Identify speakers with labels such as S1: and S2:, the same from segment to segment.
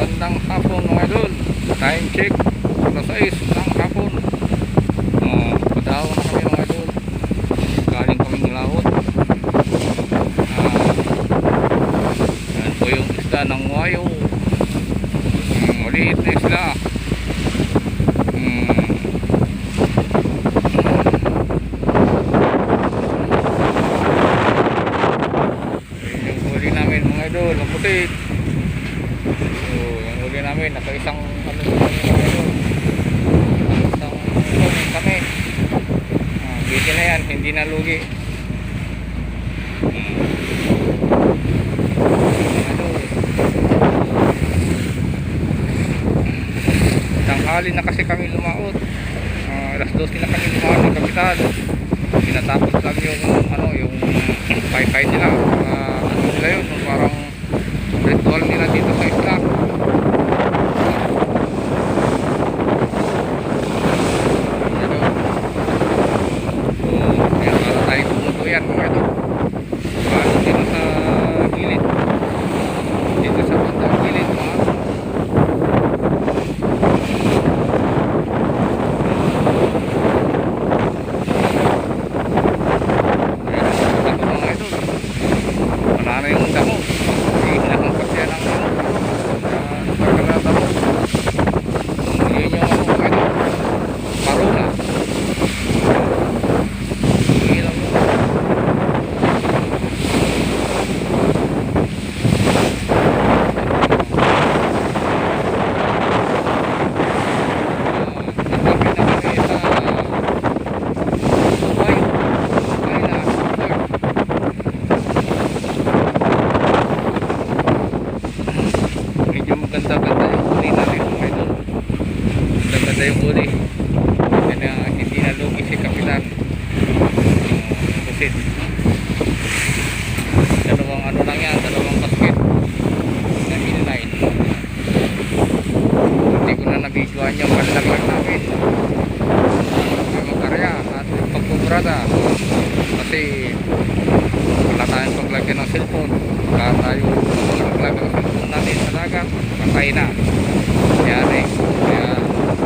S1: Magandang hapon mga idol. Time check. Alas 6 ng hapon. Uh, na kami mga idol. Galing kaming laot. Ah, yan po yung isda ng wayo. Mm, maliit na isda. Mm. Yun yung huli namin mga idol. Ang putik. Namin, naka isang ano sa kami mga idol. Isang ano kami. Ah, bigyan na yan, hindi na lugi. Tanghali na kasi kami lumaot. Ah, alas 12 na kami lumaot ng kapital. Tinatapos lang yung ano, yung pay-pay nila. Ah, ano nila yun, parang ritual nila Hmm. Maganda yung huli yan na hindi na lugi si Kapitan. Kusit dalawang ano lang yan dalawang basket. Na inline. Hindi ko na nabidyoan yung panlag lang namin. Ang makarya at pagkubrada kasi wala tayong paglagyan ng cellphone. Kaya tayo paglagyan ng cellphone natin sa dagat. Patay na nangyari kaya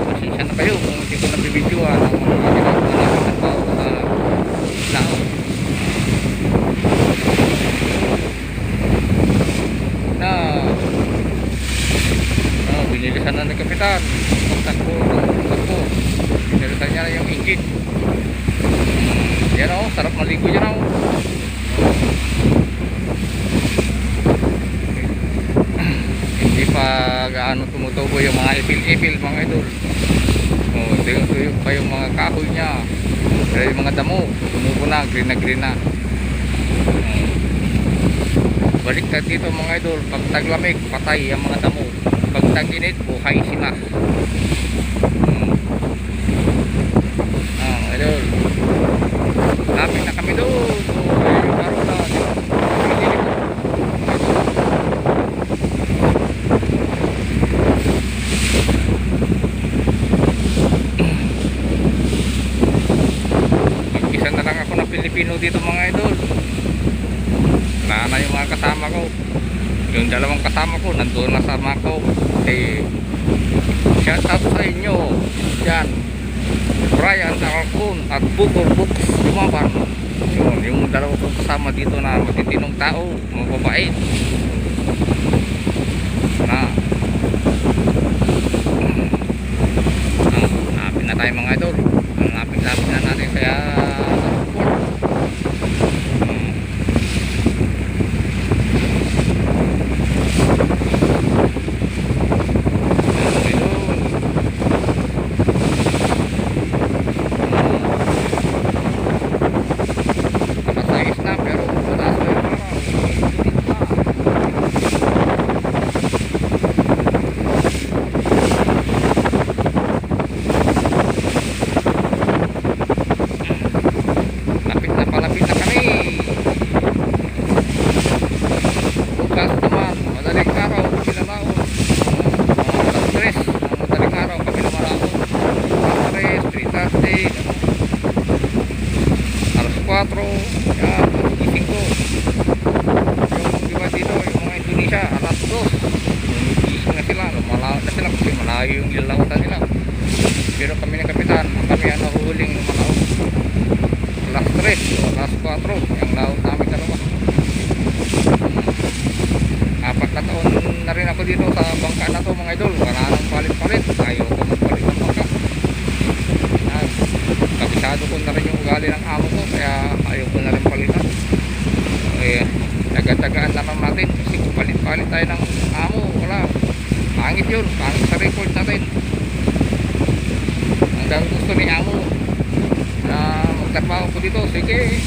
S1: pasensya na kayo kung hindi ko nabibidyoan ang mga ginagawa natin sa bawat na lao na na binilisan na ni Kapitan. Pagtakbo pagtakbo binilisan niya na yung ingkit yan o sarap maligo dyan o hindi pa gaano tumutubo yung mga ipil-ipil mga idol oh, tuyo-tuyo pa yung mga kahoy niya. Pero yung mga damo tumubo na green na green na. Balik na dito mga idol. Pag taglamig patay ang mga damo. Pag taginit buhay sila Hmm. ah mga idol lapit na kami doon so ayun yung araw na Pilipinas. Mag-isa na lang ako na Pilipino dito mga idol. Wala na yung mga kasama ko. Yung dalawang kasama ko, nandoon na sa ko. Eh, shout out sa inyo. Yan. Brian Alcon at Bukor Books Lumaban. Yun, yung dalawang kong kasama dito na matitinong tao, mga babae. Na. Ah, hanapin na tayo mga idol. Hanapin-lapin na natin kaya Hmm. Ayun, idol. Alas 6 na pero mataas na yung araw. Init pa. tayo yung nilautan nila. Pero kami ng kapitan, kami ang nahuhuling manaw. Last 3 o last 4, yung laot namin dalawa. Apat na taon na rin ako dito sa bangka na to mga idol. Wala nang palit-palit. Ayaw ko magpalit ng bangka. Kabisado ko na rin yung ugali ng amo ko kaya ayaw ko na rin palitan. Eh, taga-tagaan na lang natin kasi kung palit-palit tayo ng amo, wala. Pangit yun. Pangit sa record natin. Hanggang gusto ni amo magtrabaho ko dito. Sige,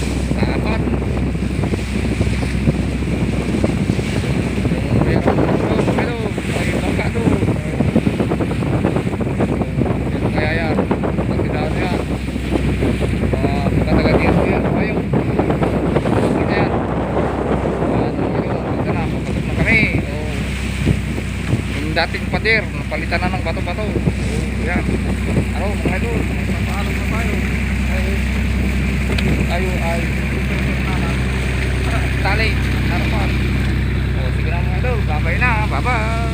S1: yung dating pader, napalitan na ng bato-bato. O, yan. Ano, mga idol, Apa.